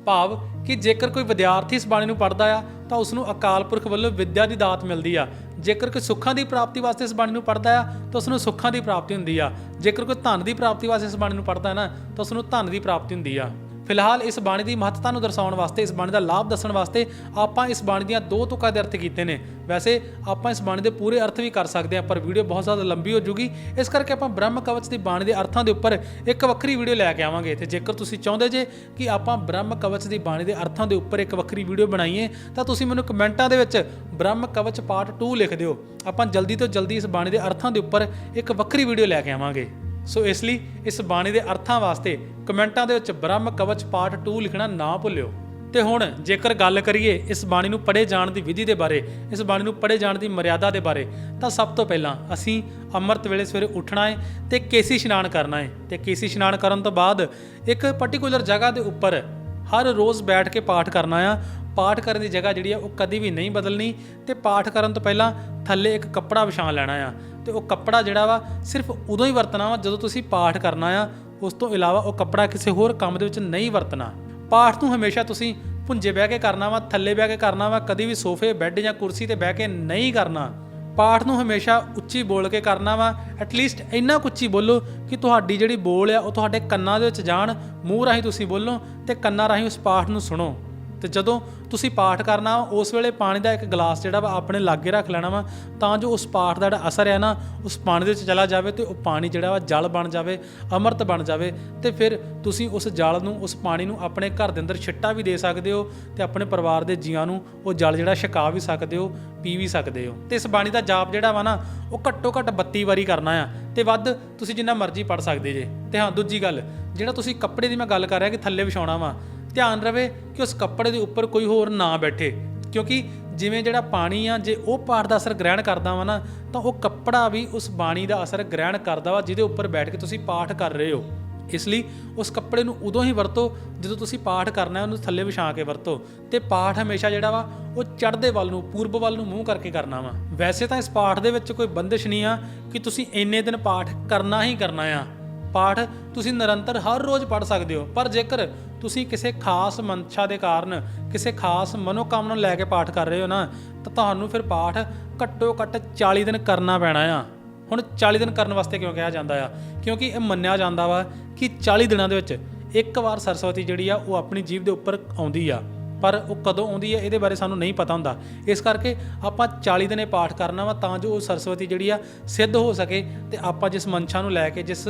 S1: ਭਾਵ ਕਿ ਜੇਕਰ ਕੋਈ ਵਿਦਿਆਰਥੀ ਇਸ ਬਾਣੀ ਨੂੰ ਪੜਦਾ ਆ, ਤਾਂ ਉਸ ਨੂੰ ਅਕਾਲ ਪੁਰਖ ਵੱਲੋਂ ਵਿੱਦਿਆ ਦੀ ਦਾਤ ਮਿਲਦੀ ਆ। ਜੇਕਰ ਕੋਈ ਸੁੱਖਾਂ ਦੀ ਪ੍ਰਾਪਤੀ ਵਾਸਤੇ ਇਸ ਬਾਣੀ ਨੂੰ ਪੜਦਾ ਆ, ਤਾਂ ਉਸ ਨੂੰ ਸੁੱਖਾਂ ਦੀ ਪ੍ਰਾਪਤੀ ਹੁੰਦੀ ਆ। ਜੇਕਰ ਕੋਈ ਧਨ ਦੀ ਪ੍ਰਾਪਤੀ ਵਾਸਤੇ ਇਸ ਬਾਣੀ ਨੂੰ ਪੜਦਾ ਹੈ ਨਾ, ਤਾਂ ਉਸ ਨੂੰ ਧਨ ਦੀ ਪ੍ਰਾਪਤੀ ਹੁੰਦੀ ਆ। ਫਿਲਹਾਲ ਇਸ ਬਾਣੀ ਦੀ ਮਹੱਤਤਾ ਨੂੰ ਦਰਸਾਉਣ ਵਾਸਤੇ, ਇਸ ਬਾਣੀ ਦਾ ਲਾਭ ਦੱਸਣ ਵਾਸਤੇ ਆਪਾਂ ਇਸ ਬਾਣੀ ਦੀਆਂ ਦੋ ਤੁਕਾਂ ਦੇ ਅਰਥ ਕੀਤੇ ਨੇ। ਵੈਸੇ ਆਪਾਂ ਇਸ ਬਾਣੀ ਦੇ ਪੂਰੇ ਅਰਥ ਵੀ ਕਰ ਸਕਦੇ ਹਾਂ, ਪਰ ਵੀਡੀਓ ਬਹੁਤ ਜ਼ਿਆਦਾ ਲੰਬੀ ਹੋ ਜੂਗੀ। ਇਸ ਕਰਕੇ ਆਪਾਂ ਬ੍ਰਹਮ ਕਵਚ ਦੀ ਬਾਣੀ ਦੇ ਅਰਥਾਂ ਦੇ ਉੱਪਰ ਇੱਕ ਵੱਖਰੀ ਵੀਡੀਓ ਲੈ ਕੇ ਆਵਾਂਗੇ। ਤੇ ਜੇਕਰ ਤੁਸੀਂ ਚਾਹੁੰਦੇ ਜੇ ਕਿ ਆਪਾਂ ਬ੍ਰਹਮ ਕਵਚ ਦੀ ਬਾਣੀ ਦੇ ਅਰਥਾਂ ਦੇ ਉੱਪਰ ਇੱਕ ਵੱਖਰੀ ਵੀਡੀਓ ਬਣਾਈਏ, ਤਾਂ ਤੁਸੀਂ ਮੈਨੂੰ ਕਮੈਂਟਾਂ ਦੇ ਵਿੱਚ ਬ੍ਰਹਮ ਕਵਚ ਪਾਰਟ 2 ਲਿਖ ਦਿਓ। ਆਪਾਂ ਜਲਦੀ ਤੋਂ ਜਲਦੀ ਇਸ ਬਾਣੀ ਦੇ ਅਰਥਾਂ ਦੇ ਉੱਪਰ ਇੱਕ ਵੱਖਰੀ ਵੀਡੀਓ ਲੈ ਕੇ ਆਵਾਂਗੇ। ਸੋ ਇਸ ਲਈ ਇਸ ਬਾਣੀ ਦੇ ਅਰਥਾਂ ਵਾਸਤੇ ਕਮੈਂਟਾਂ ਦੇ ਵਿੱਚ ਬ੍ਰਹਮ ਕਵਚ ਪਾਰਟ 2 ਲਿਖਣਾ ਨਾ ਭੁੱਲਿਓ। ਤੇ ਹੁਣ ਜੇਕਰ ਗੱਲ ਕਰੀਏ ਇਸ ਬਾਣੀ ਨੂੰ ਪੜ੍ਹੇ ਜਾਣ ਦੀ ਵਿਧੀ ਦੇ ਬਾਰੇ, ਇਸ ਬਾਣੀ ਨੂੰ ਪੜ੍ਹੇ ਜਾਣ ਦੀ ਮਰਿਆਦਾ ਦੇ ਬਾਰੇ, ਤਾਂ ਸਭ ਤੋਂ ਪਹਿਲਾਂ ਅਸੀਂ ਅੰਮ੍ਰਿਤ ਵੇਲੇ ਸਵੇਰੇ ਉੱਠਣਾ ਹੈ ਤੇ ਕੇਸੀ ਇਸ਼ਨਾਨ ਕਰਨਾ ਹੈ ਤੇ ਕੇਸੀ ਇਸ਼ਨਾਨ ਕਰਨ ਤੋਂ ਬਾਅਦ ਇੱਕ ਪਾਰਟਿਕੂਲਰ ਜਗ੍ਹਾ ਦੇ ਉੱਪਰ ਹਰ ਰੋਜ਼ ਬੈਠ ਕੇ ਪਾਠ ਕਰਨਾ ਆ। ਪਾਠ ਕਰਨ ਦੀ ਜਗ੍ਹਾ ਜਿਹੜੀ ਆ ਉਹ ਕਦੀ ਵੀ ਨਹੀਂ ਬਦਲਣੀ ਤੇ ਪਾਠ ਕਰਨ ਤੋਂ ਪਹਿਲਾਂ ਥੱਲੇ ਇੱਕ ਕੱਪੜਾ ਵਿਛਾ ਲੈਣਾ ਆ। ਤੇ ਉਹ ਕੱਪੜਾ ਜਿਹੜਾ ਵਾ ਸਿਰਫ ਉਦੋਂ ਹੀ ਵਰਤਣਾ ਵਾ ਜਦੋਂ ਤੁਸੀਂ ਪਾਠ ਕਰਨਾ ਆ। ਉਸ ਤੋਂ ਇਲਾਵਾ ਉਹ ਕੱਪੜਾ ਕਿਸੇ ਹੋਰ ਕੰਮ ਦੇ ਵਿੱਚ ਨਹੀਂ ਵਰਤਣਾ। ਪਾਠ ਨੂੰ ਹਮੇਸ਼ਾ ਤੁਸੀਂ ਪੁੰਜੇ ਬਹਿ ਕੇ ਕਰਨਾ ਵਾ, ਥੱਲੇ ਬਹਿ ਕੇ ਕਰਨਾ ਵਾ, ਕਦੀ ਵੀ ਸੋਫੇ, ਬੈੱਡ ਜਾਂ ਕੁਰਸੀ ਤੇ ਬਹਿ ਕੇ ਨਹੀਂ ਕਰਨਾ। ਪਾਠ ਨੂੰ ਹਮੇਸ਼ਾ ਉੱਚੀ ਬੋਲ ਕੇ ਕਰਨਾ ਵਾ ਐਟਲੀਸਟ ਇੰਨਾ ਕੁੱਚੀ ਬੋਲੋ ਕਿ ਤੁਹਾਡੀ ਜਿਹੜੀ ਬੋਲ ਆ ਉਹ ਤੁਹਾਡੇ ਕੰਨਾਂ ਦੇ ਵਿੱਚ ਜਾਣ, ਮੂੰਹ ਰਾਹੀਂ ਤੁਸੀਂ ਬੋਲੋ ਤੇ ਕੰਨਾਂ ਰਾਹੀਂ ਉਸ ਪਾਠ ਨੂੰ ਸੁਣੋ। ਤੇ ਜਦੋਂ ਤੁਸੀਂ ਪਾਠ ਕਰਨਾ, ਉਸ ਵੇਲੇ ਪਾਣੀ ਦਾ ਇੱਕ ਗਲਾਸ ਜਿਹੜਾ ਵਾ ਆਪਣੇ ਲਾਗੇ ਰੱਖ ਲੈਣਾ ਵਾ, ਤਾਂ ਜੋ ਉਸ ਪਾਠ ਦਾ ਜਿਹੜਾ ਅਸਰ ਹੈ ਨਾ, ਉਸ ਪਾਣੀ ਦੇ ਵਿੱਚ ਚਲਾ ਜਾਵੇ ਤੇ ਉਹ ਪਾਣੀ ਜਿਹੜਾ ਵਾ ਜਲ ਬਣ ਜਾਵੇ, ਅੰਮ੍ਰਿਤ ਬਣ ਜਾਵੇ ਤੇ ਫਿਰ ਤੁਸੀਂ ਉਸ ਜਲ ਨੂੰ, ਉਸ ਪਾਣੀ ਨੂੰ ਆਪਣੇ ਘਰ ਦੇ ਅੰਦਰ ਛਿੱਟਾ ਵੀ ਦੇ ਸਕਦੇ ਹੋ ਤੇ ਆਪਣੇ ਪਰਿਵਾਰ ਦੇ ਜੀਆਂ ਨੂੰ ਉਹ ਜਲ ਜਿਹੜਾ ਛਕਾ ਵੀ ਸਕਦੇ ਹੋ, ਪੀ ਵੀ ਸਕਦੇ ਹੋ। ਤੇ ਇਸ ਬਾਣੀ ਦਾ ਜਾਪ ਜਿਹੜਾ ਵਾ ਨਾ, ਉਹ ਘੱਟੋ ਘੱਟ 32 ਵਾਰੀ ਕਰਨਾ ਆ ਤੇ ਵੱਧ ਤੁਸੀਂ ਜਿੰਨਾ ਮਰਜ਼ੀ ਪੜ ਸਕਦੇ ਜੇ। ਤੇ ਹਾਂ, ਦੂਜੀ ਗੱਲ, ਜਿਹੜਾ ਤੁਸੀਂ ਕੱਪੜੇ ਦੀ ਮੈਂ ਗੱਲ ਕਰ ਰਿਹਾ ਕਿ ਥੱਲੇ ਵਿਛਾਉਣਾ ਵਾ ਧਿਆਨ ਰਵੇ ਕਿ ਉਸ ਕੱਪੜੇ ਦੇ ਉੱਪਰ ਕੋਈ ਹੋਰ ਨਾ ਬੈਠੇ। ਕਿਉਂਕਿ ਜਿਵੇਂ ਜਿਹੜਾ ਪਾਣੀ ਆ, ਜੇ ਉਹ ਪਾਠ ਦਾ ਅਸਰ ਗ੍ਰਹਿਣ ਕਰਦਾ ਵਾ ਨਾ, ਤਾਂ ਉਹ ਕੱਪੜਾ ਵੀ ਉਸ ਬਾਣੀ ਦਾ ਅਸਰ ਗ੍ਰਹਿਣ ਕਰਦਾ ਵਾ, ਜਿਹਦੇ ਉੱਪਰ ਬੈਠ ਕੇ ਤੁਸੀਂ ਪਾਠ ਕਰ ਰਹੇ ਹੋ। ਇਸ ਲਈ ਉਸ ਕੱਪੜੇ ਨੂੰ ਉਦੋਂ ਹੀ ਵਰਤੋ, ਜਦੋਂ ਤੁਸੀਂ ਪਾਠ ਕਰਨਾ ਹੈ, ਉਹਨੂੰ ਥੱਲੇ ਵਿਛਾ ਕੇ ਵਰਤੋ। ਤੇ ਪਾਠ ਹਮੇਸ਼ਾ ਜਿਹੜਾ ਵਾ, ਉਹ ਚੜ੍ਹਦੇ ਵੱਲ ਨੂੰ, ਪੂਰਬ ਵੱਲ ਨੂੰ ਮੂੰਹ ਕਰਕੇ ਕਰਨਾ ਵਾ। ਵੈਸੇ ਤਾਂ ਇਸ ਪਾਠ ਦੇ ਵਿੱਚ ਕੋਈ ਬੰਦਿਸ਼ ਨਹੀਂ ਆ ਕਿ ਤੁਸੀਂ ਇੰਨੇ ਦਿਨ ਪਾਠ ਕਰਨਾ ਹੀ ਕਰਨਾ ਆ। ਪਾਠ ਤੁਸੀਂ ਨਿਰੰਤਰ ਹਰ ਰੋਜ਼ ਪੜ ਸਕਦੇ ਹੋ, ਪਰ ਜੇਕਰ ਤੁਸੀਂ ਕਿਸੇ ਖਾਸ ਮਨਸ਼ਾ ਦੇ ਕਾਰਨ ਕਿਸੇ ਖਾਸ ਮਨੋਕਾਮਨਾ ਨੂੰ ਲੈ ਕੇ ਪਾਠ ਕਰ ਰਹੇ ਹੋ ਨਾ, ਤਾਂ ਤੁਹਾਨੂੰ ਫਿਰ ਪਾਠ ਘੱਟੋ ਘੱਟ 40 ਦਿਨ ਕਰਨਾ ਪੈਣਾ ਆ। ਹੁਣ 40 ਦਿਨ ਕਰਨ ਵਾਸਤੇ ਕਿਉਂ ਕਿਹਾ ਜਾਂਦਾ ਆ? ਕਿਉਂਕਿ ਇਹ ਮੰਨਿਆ ਜਾਂਦਾ ਵਾ ਕਿ 40 ਦਿਨਾਂ ਦੇ ਵਿੱਚ ਇੱਕ ਵਾਰ ਸਰਸਵਤੀ ਜਿਹੜੀ ਆ, ਉਹ ਆਪਣੀ ਜੀਵ ਦੇ ਉੱਪਰ ਆਉਂਦੀ ਆ। ਪਰ ਉਹ ਕਦੋਂ ਆਉਂਦੀ ਹੈ ਇਹਦੇ ਬਾਰੇ ਸਾਨੂੰ ਨਹੀਂ ਪਤਾ ਹੁੰਦਾ। ਇਸ ਕਰਕੇ ਆਪਾਂ 40 ਦਿਨੇ ਪਾਠ ਕਰਨਾ ਵਾ, ਤਾਂ ਜੋ ਉਹ ਸਰਸਵਤੀ ਜਿਹੜੀ ਆ, ਸਿੱਧ ਹੋ ਸਕੇ ਤੇ ਆਪਾਂ ਜਿਸ ਮਨਸ਼ਾ ਨੂੰ ਲੈ ਕੇ, ਜਿਸ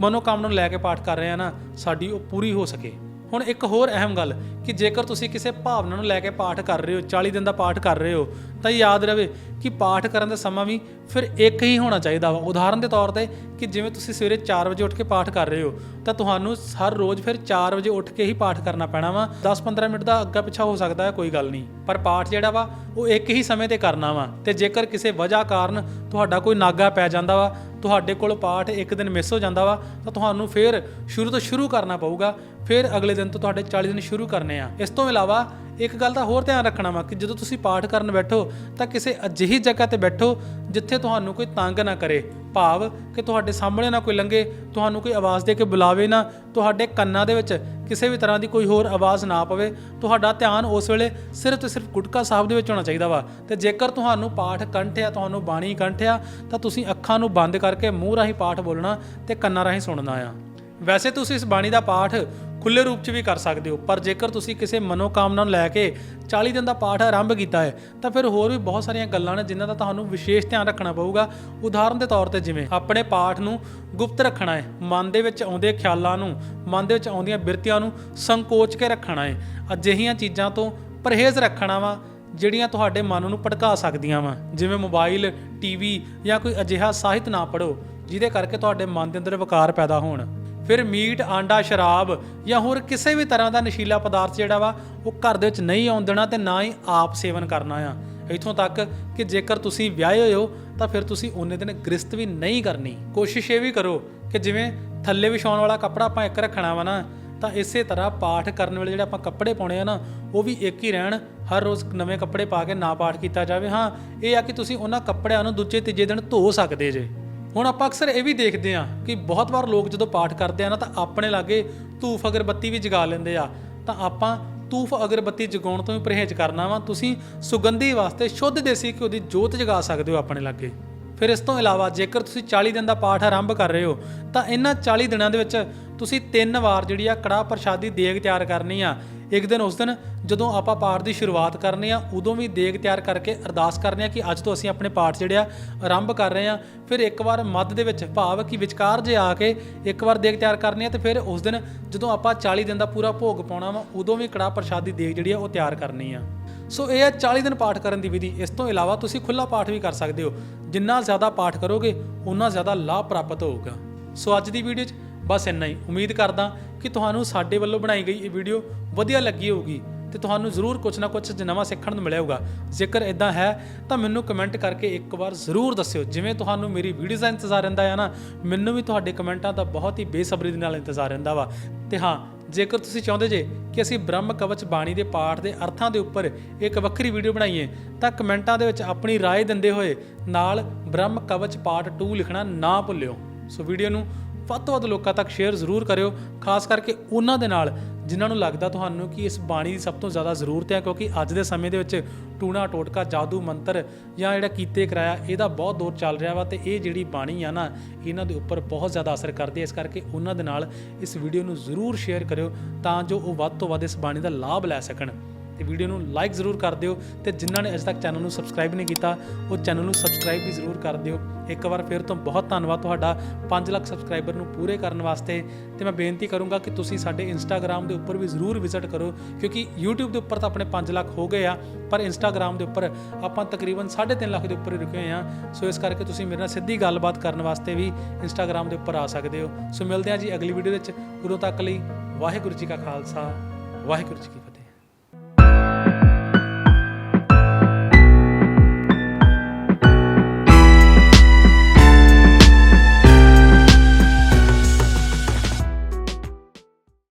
S1: ਮਨੋਕਾਮਨਾ ਨੂੰ ਲੈ ਕੇ ਪਾਠ ਕਰ ਰਹੇ ਆ ਨਾ, ਸਾਡੀ ਉਹ ਪੂਰੀ ਹੋ ਸਕੇ। ਹੁਣ ਇੱਕ ਹੋਰ ਅਹਿਮ ਗੱਲ ਕਿ ਜੇਕਰ ਤੁਸੀਂ ਕਿਸੇ ਭਾਵਨਾ ਨੂੰ ਲੈ ਕੇ ਪਾਠ ਕਰ ਰਹੇ ਹੋ 40 ਦਿਨ ਦਾ ਪਾਠ ਕਰ ਰਹੇ ਹੋ, ਤਾਂ ਯਾਦ ਰਵੇ ਕਿ ਪਾਠ ਕਰਨ ਦਾ ਸਮਾਂ ਵੀ ਫਿਰ ਇੱਕ ਹੀ ਹੋਣਾ ਚਾਹੀਦਾ ਵਾ। ਉਦਾਹਰਨ ਦੇ ਤੌਰ ਤੇ ਕਿ ਜਿਵੇਂ ਤੁਸੀਂ ਸਵੇਰੇ 4 ਵਜੇ ਉੱਠ ਕੇ ਪਾਠ ਕਰ ਰਹੇ ਹੋ, ਤਾਂ ਤੁਹਾਨੂੰ ਹਰ ਰੋਜ਼ ਫਿਰ 4 ਵਜੇ ਉੱਠ ਕੇ ਹੀ ਪਾਠ ਕਰਨਾ ਪੈਣਾ ਵਾ। 10-15 ਮਿੰਟ ਦਾ ਅੱਗਾ ਪਿੱਛਾ ਹੋ ਸਕਦਾ ਹੈ, ਕੋਈ ਗੱਲ ਨਹੀਂ। ਪਰ ਪਾਠ ਜਿਹੜਾ ਵਾ, ਉਹ ਇੱਕ ਹੀ ਸਮੇਂ ਤੇ ਕਰਨਾ ਵਾ। ਤੇ ਜੇਕਰ ਕਿਸੇ ਵਜ੍ਹਾ ਕਾਰਨ ਤੁਹਾਡਾ ਕੋਈ ਨਾਗਾ ਪੈ ਜਾਂਦਾ ਵਾ, ਤੁਹਾਡੇ ਕੋਲ ਪਾਠ ਇੱਕ ਦਿਨ ਮਿਸ ਹੋ ਜਾਂਦਾ ਵਾ, ਤਾਂ ਤੁਹਾਨੂੰ ਫਿਰ ਸ਼ੁਰੂ ਤੋਂ ਸ਼ੁਰੂ ਕਰਨਾ ਪਊਗਾ। ਫਿਰ ਅਗਲੇ ਦਿਨ ਤੋਂ ਤੁਹਾਡੇ 40 ਦਿਨ ਸ਼ੁਰੂ ਕਰਨੇ ਆ। ਇਸ ਤੋਂ ਇਲਾਵਾ ਇੱਕ ਗੱਲ ਦਾ ਹੋਰ ਧਿਆਨ ਰੱਖਣਾ ਵਾ ਕਿ ਜਦੋਂ ਤੁਸੀਂ ਪਾਠ ਕਰਨ ਬੈਠੋ, ਤਾਂ ਕਿਸੇ ਅਜਿਹੀ ਜਗ੍ਹਾ ਤੇ ਬੈਠੋ ਜਿੱਥੇ ਤੁਹਾਨੂੰ ਕੋਈ ਤੰਗ ਨਾ ਕਰੇ। ਭਾਵ ਕਿ ਤੁਹਾਡੇ ਸਾਹਮਣੇ ਨਾ ਕੋਈ ਲੰਘੇ, ਤੁਹਾਨੂੰ ਕੋਈ ਆਵਾਜ਼ ਦੇ ਕੇ ਬੁਲਾਵੇ ਨਾ, ਤੁਹਾਡੇ ਕੰਨਾਂ ਦੇ ਵਿੱਚ ਕਿਸੇ ਵੀ ਤਰ੍ਹਾਂ ਦੀ ਕੋਈ ਹੋਰ ਆਵਾਜ਼ ਨਾ ਪਵੇ। ਤੁਹਾਡਾ ਧਿਆਨ ਉਸ ਵੇਲੇ ਸਿਰਫ ਤੇ ਸਿਰਫ ਗੁਟਕਾ ਸਾਹਿਬ ਦੇ ਵਿੱਚ ਹੋਣਾ ਚਾਹੀਦਾ ਵਾ। ਤੇ ਜੇਕਰ ਤੁਹਾਨੂੰ ਪਾਠ ਕੰਠ ਆ ਤੁਹਾਨੂੰ ਬਾਣੀ ਕੰਠ ਆ ਤਾਂ ਤੁਸੀਂ ਅੱਖਾਂ ਨੂੰ ਬੰਦ ਕਰਕੇ ਮੂੰਹ ਰਾਹੀਂ ਪਾਠ ਬੋਲਣਾ ਤੇ ਕੰਨਾਂ ਰਾਹੀਂ ਸੁਣਨਾ ਆ। ਵੈਸੇ ਤੁਸੀਂ ਇਸ ਬਾਣੀ ਦਾ ਪਾਠ ਖੁੱਲੇ ਰੂਪ 'ਚ ਵੀ ਕਰ ਸਕਦੇ ਹੋ। ਪਰ ਜੇਕਰ ਤੁਸੀਂ ਕਿਸੇ ਮਨੋਕਾਮਨਾ ਨੂੰ ਲੈ ਕੇ 40 ਦਿਨ ਦਾ ਪਾਠ ਆਰੰਭ ਕੀਤਾ ਹੈ, ਤਾਂ ਫਿਰ ਹੋਰ ਵੀ ਬਹੁਤ ਸਾਰੀਆਂ ਗੱਲਾਂ ਨੇ ਜਿਨ੍ਹਾਂ ਦਾ ਤੁਹਾਨੂੰ ਵਿਸ਼ੇਸ਼ ਧਿਆਨ ਰੱਖਣਾ ਪਊਗਾ। ਉਦਾਹਰਨ ਦੇ ਤੌਰ ਤੇ ਜਿਵੇਂ, ਆਪਣੇ ਪਾਠ ਨੂੰ ਗੁਪਤ ਰੱਖਣਾ ਹੈ, ਮਨ ਦੇ ਵਿੱਚ ਆਉਂਦੇ ਖਿਆਲਾਂ ਨੂੰ, ਮਨ ਦੇ ਵਿੱਚ ਆਉਂਦੀਆਂ ਬਿਰਤੀਆਂ ਨੂੰ ਸੰਕੋਚ ਕੇ ਰੱਖਣਾ ਹੈ। ਅਜਿਹੀਆਂ ਚੀਜ਼ਾਂ ਤੋਂ ਪਰਹੇਜ਼ ਰੱਖਣਾ ਵਾ, ਜਿਹੜੀਆਂ ਤੁਹਾਡੇ ਮਨ ਨੂੰ ਭਟਕਾ ਸਕਦੀਆਂ ਵਾ। ਜਿਵੇਂ ਮੋਬਾਈਲ, ਟੀਵੀ ਜਾਂ ਕੋਈ ਅਜਿਹਾ ਸਾਹਿਤ ਨਾ ਪੜੋ ਜਿਹਦੇ ਕਰਕੇ ਤੁਹਾਡੇ ਮਨ ਦੇ ਅੰਦਰ ਵਿਕਾਰ ਪੈਦਾ ਹੋਣ। ਫਿਰ ਮੀਟ, ਆਂਡਾ, ਸ਼ਰਾਬ ਜਾਂ ਹੋਰ ਕਿਸੇ ਵੀ ਤਰ੍ਹਾਂ ਦਾ ਨਸ਼ੀਲਾ ਪਦਾਰਥ ਜਿਹੜਾ ਵਾ, ਉਹ ਘਰ ਦੇ ਵਿੱਚ ਨਹੀਂ ਆਉਣ ਦੇਣਾ ਤੇ ਨਾ ਹੀ ਆਪ ਸੇਵਨ ਕਰਨਾ ਆ। ਇਥੋਂ ਤੱਕ ਕਿ ਜੇਕਰ ਤੁਸੀਂ ਵਿਆਹੇ ਹੋਏ ਹੋ, ਤਾਂ ਫਿਰ ਤੁਸੀਂ ਉਹਨੇ ਦਿਨ ਗ੍ਰਸਤ ਵੀ ਨਹੀਂ ਕਰਨੀ। ਕੋਸ਼ਿਸ਼ ਇਹ ਵੀ ਕਰੋ ਕਿ ਜਿਵੇਂ ਥੱਲੇ ਵਿਛਾਉਣ ਵਾਲਾ ਕੱਪੜਾ ਆਪਾਂ ਇੱਕ ਰੱਖਣਾ ਵਾ ਨਾ, ਤਾਂ ਇਸੇ ਤਰ੍ਹਾਂ ਪਾਠ ਕਰਨ ਵੇਲੇ ਜਿਹੜੇ ਆਪਾਂ ਕੱਪੜੇ ਪਾਉਣੇ ਆ ਨਾ, ਉਹ ਵੀ ਇੱਕ ਹੀ ਰਹਿਣ। ਹਰ ਰੋਜ਼ ਨਵੇਂ ਕੱਪੜੇ ਪਾ ਕੇ ਨਾ ਪਾਠ ਕੀਤਾ ਜਾਵੇ। ਹਾਂ, ਇਹ ਆ ਕਿ ਤੁਸੀਂ ਉਹਨਾਂ ਕੱਪੜਿਆਂ ਨੂੰ ਦੂਜੇ ਤੀਜੇ ਦਿਨ ਧੋ ਸਕਦੇ ਜੇ। ਹੁਣ ਆਪਾਂ ਅਕਸਰ ਇਹ ਵੀ ਦੇਖਦੇ ਆ ਕਿ ਬਹੁਤ ਵਾਰ ਲੋਕ ਜਦੋਂ ਪਾਠ ਕਰਦੇ ਆ ਨਾ ਤਾਂ ਆਪਣੇ ਲਾਗੇ ਧੂਫ ਅਗਰਬੱਤੀ ਵੀ ਜਗਾ ਲੈਂਦੇ ਆ। ਤਾਂ ਆਪਾਂ ਧੂਫ ਅਗਰਬੱਤੀ ਜਗਾਉਣ ਤੋਂ ਵੀ ਪਰਹੇਜ਼ ਕਰਨਾ ਵਾ। ਤੁਸੀਂ ਸੁਗੰਧੀ ਵਾਸਤੇ ਸ਼ੁੱਧ ਦੇਸੀ ਘਿਓ ਦੀ ਜੋਤ ਜਗਾ ਸਕਦੇ ਹੋ ਆਪਣੇ ਲਾਗੇ। ਫਿਰ ਇਸ ਤੋਂ ਇਲਾਵਾ ਜੇਕਰ ਤੁਸੀਂ 40 ਦਿਨ ਦਾ ਪਾਠ ਆਰੰਭ ਕਰ ਰਹੇ ਹੋ, ਤਾਂ ਇਹਨਾਂ 40 ਦਿਨਾਂ ਦੇ ਵਿੱਚ ਤੁਸੀਂ ਤਿੰਨ ਵਾਰ ਜਿਹੜੀ ਆ ਕੜਾਹ ਪ੍ਰਸ਼ਾਦੀ ਦੇਗ ਤਿਆਰ ਕਰਨੀ ਆ। ਇੱਕ ਦਿਨ ਉਸ ਦਿਨ ਜਦੋਂ ਆਪਾਂ ਪਾਠ ਦੀ ਸ਼ੁਰੂਆਤ ਕਰਨੀ ਆ, ਉਦੋਂ ਵੀ ਦੇਗ ਤਿਆਰ ਕਰਕੇ ਅਰਦਾਸ ਕਰਨੀ ਆ ਕਿ ਅੱਜ ਤੋਂ ਅਸੀਂ ਆਪਣੇ ਪਾਠ ਜਿਹੜੇ ਆ ਆਰੰਭ ਕਰ ਰਹੇ ਆ। ਫਿਰ ਇੱਕ ਵਾਰ ਮੱਧ ਦੇ ਵਿੱਚ ਭਾਵ ਕਿ ਵਿਚਕਾਰ ਜੇ ਆ ਕੇ ਇੱਕ ਵਾਰ ਦੇਗ ਤਿਆਰ ਕਰਨੀ ਆ, ਤੇ ਫਿਰ ਉਸ ਦਿਨ ਜਦੋਂ ਆਪਾਂ 40 ਦਿਨ ਦਾ ਪੂਰਾ ਭੋਗ ਪਾਉਣਾ ਵਾ, ਉਦੋਂ ਵੀ ਕੜਾਹ ਪ੍ਰਸ਼ਾਦੀ ਦੇਗ ਜਿਹੜੀ ਆ ਉਹ ਤਿਆਰ ਕਰਨੀ ਆ। ਸੋ ਇਹ ਹੈ 40 ਦਿਨ ਪਾਠ ਕਰਨ ਦੀ ਵਿਧੀ। ਇਸ ਤੋਂ ਇਲਾਵਾ ਤੁਸੀਂ ਖੁੱਲਾ ਪਾਠ ਵੀ ਕਰ ਸਕਦੇ ਹੋ। ਜਿੰਨਾ ਜ਼ਿਆਦਾ ਪਾਠ ਕਰੋਗੇ ਉਨਾ ਜ਼ਿਆਦਾ ਲਾਭ ਪ੍ਰਾਪਤ ਹੋਊਗਾ। ਸੋ ਅੱਜ ਦੀ ਵੀਡੀਓ 'ਚ ਬਸ ਇੰਨਾ ਹੀ ਉਮੀਦ ਕਰਦਾ ਕਿ ਤੁਹਾਨੂੰ ਸਾਡੇ ਵੱਲੋਂ ਬਣਾਈ ਗਈ ਇਹ ਵੀਡੀਓ ਵਧੀਆ ਲੱਗੀ ਹੋਊਗੀ ਤੇ ਤੁਹਾਨੂੰ ਜ਼ਰੂਰ ਕੁਝ ਨਾ ਕੁਝ ਨਵਾਂ ਸਿੱਖਣ ਨੂੰ ਮਿਲਿਆ ਹੋਊਗਾ ਜੇਕਰ ਇਦਾਂ ਹੈ ਤਾਂ ਮੈਨੂੰ ਕਮੈਂਟ ਕਰਕੇ ਇੱਕ ਵਾਰ ਜ਼ਰੂਰ ਦੱਸਿਓ ਜਿਵੇਂ ਤੁਹਾਨੂੰ ਮੇਰੀ ਵੀਡੀਓਜ਼ ਦਾ ਇੰਤਜ਼ਾਰ ਰਹਿੰਦਾ ਹੈ ਨਾ ਮੈਨੂੰ ਵੀ ਤੁਹਾਡੇ ਕਮੈਂਟਾਂ ਦਾ ਬਹੁਤ ਹੀ ਬੇਸਬਰੀ ਦੇ ਨਾਲ ਇੰਤਜ਼ਾਰ ਰਹਿੰਦਾ ਵਾ ਤੇ ਹਾਂ ਜੇਕਰ ਤੁਸੀਂ ਚਾਹੁੰਦੇ ਜੇ ਕਿ ਅਸੀਂ ਬ੍ਰਹਮ ਕਵਚ ਬਾਣੀ ਦੇ ਪਾਠ ਦੇ ਅਰਥਾਂ ਦੇ ਉੱਪਰ ਇੱਕ ਵੱਖਰੀ ਵੀਡੀਓ ਬਣਾਈਏ ਤਾਂ ਕਮੈਂਟਾਂ ਦੇ ਵਿੱਚ ਆਪਣੀ رائے ਦਿੰਦੇ ਹੋਏ ਨਾਲ ਬ੍ਰਹਮ ਕਵਚ ਪਾਰਟ 2 ਲਿਖਣਾ ਨਾ ਭੁੱਲਿਓ ਸੋ ਵੀਡੀਓ ਨੂੰ ਵੱਧ ਤੋਂ ਵੱਧ ਲੋਕਾਂ ਤੱਕ ਸ਼ੇਅਰ ਜ਼ਰੂਰ ਕਰਿਓ, ਖਾਸ ਕਰਕੇ ਉਹਨਾਂ ਦੇ ਨਾਲ ਜਿਨ੍ਹਾਂ ਨੂੰ ਲੱਗਦਾ ਤੁਹਾਨੂੰ ਕਿ ਇਸ ਬਾਣੀ ਦੀ ਸਭ ਤੋਂ ਜ਼ਿਆਦਾ ਜ਼ਰੂਰਤ ਹੈ, ਕਿਉਂਕਿ ਅੱਜ ਦੇ ਸਮੇਂ ਦੇ ਵਿੱਚ ਟੂਣਾ ਟੋਟਕਾ, ਜਾਦੂ ਮੰਤਰ ਜਾਂ ਜਿਹੜਾ ਕੀਤੇ ਕਰਾਇਆ, ਇਹਦਾ ਬਹੁਤ ਦੌਰ ਚੱਲ ਰਿਹਾ ਵਾ ਤੇ ਇਹ ਜਿਹੜੀ ਬਾਣੀ ਆ ਨਾ, ਇਹਨਾਂ ਦੇ ਉੱਪਰ ਬਹੁਤ ਜ਼ਿਆਦਾ ਅਸਰ ਕਰਦੀ ਹੈ। ਇਸ ਕਰਕੇ ਉਹਨਾਂ ਦੇ ਨਾਲ ਇਸ ਵੀਡੀਓ ਨੂੰ ਜ਼ਰੂਰ ਸ਼ੇਅਰ ਕਰਿਓ ਤਾਂ ਜੋ ਉਹ ਵੱਧ ਤੋਂ ਵੱਧ ਇਸ ਬਾਣੀ ਦਾ ਲਾਭ ਲੈ ਸਕਣ। ਤੇ ਵੀਡੀਓ ਨੂੰ ਲਾਈਕ ਜ਼ਰੂਰ ਕਰ ਦਿਓ ਤੇ ਜਿਨ੍ਹਾਂ ਨੇ ਅਜੇ ਤੱਕ ਚੈਨਲ ਨੂੰ ਸਬਸਕ੍ਰਾਈਬ ਨਹੀਂ ਕੀਤਾ, ਉਹ ਚੈਨਲ ਨੂੰ ਸਬਸਕ੍ਰਾਈਬ ਵੀ ਜ਼ਰੂਰ ਕਰ ਦਿਓ। ਇੱਕ ਵਾਰ ਫਿਰ ਤੋਂ ਬਹੁਤ ਧੰਨਵਾਦ ਤੁਹਾਡਾ 5 ਲੱਖ ਸਬਸਕ੍ਰਾਈਬਰ ਨੂੰ ਪੂਰੇ ਕਰਨ ਵਾਸਤੇ ਤੇ ਮੈਂ ਬੇਨਤੀ ਕਰੂੰਗਾ ਕਿ ਤੁਸੀਂ ਸਾਡੇ ਇੰਸਟਾਗ੍ਰam ਦੇ ਉੱਪਰ ਵੀ ਜ਼ਰੂਰ ਵਿਜ਼ਿਟ ਕਰੋ, ਕਿਉਂਕਿ YouTube ਦੇ ਉੱਪਰ ਤਾਂ ਆਪਣੇ 5 ਲੱਖ ਹੋ ਗਏ ਆ, ਪਰ ਇੰਸਟਾਗ੍ਰam ਦੇ ਉੱਪਰ ਆਪਾਂ ਤਕਰੀਬਨ 3.5 ਲੱਖ ਦੇ ਉੱਪਰ ਹੀ ਰੁਕੇ ਹੋਏ ਆ। ਸੋ ਇਸ ਕਰਕੇ ਤੁਸੀਂ ਮੇਰੇ ਨਾਲ ਸਿੱਧੀ ਗੱਲਬਾਤ ਕਰਨ ਵਾਸਤੇ ਵੀ ਇੰਸਟਾਗ੍ਰam ਦੇ ਉੱਪਰ ਆ ਸਕਦੇ ਹੋ। ਸੋ ਮਿਲਦੇ ਹਾਂ ਜੀ ਅਗਲੀ ਵੀਡੀਓ ਵਿੱਚ। ਉਦੋਂ ਤੱਕ ਲਈ ਵਾਹਿਗੁਰੂ ਜੀ ਕਾ ਖਾਲਸਾ, ਵਾਹਿਗੁਰੂ ਜੀ ਕੀ ਫਤਿਹ।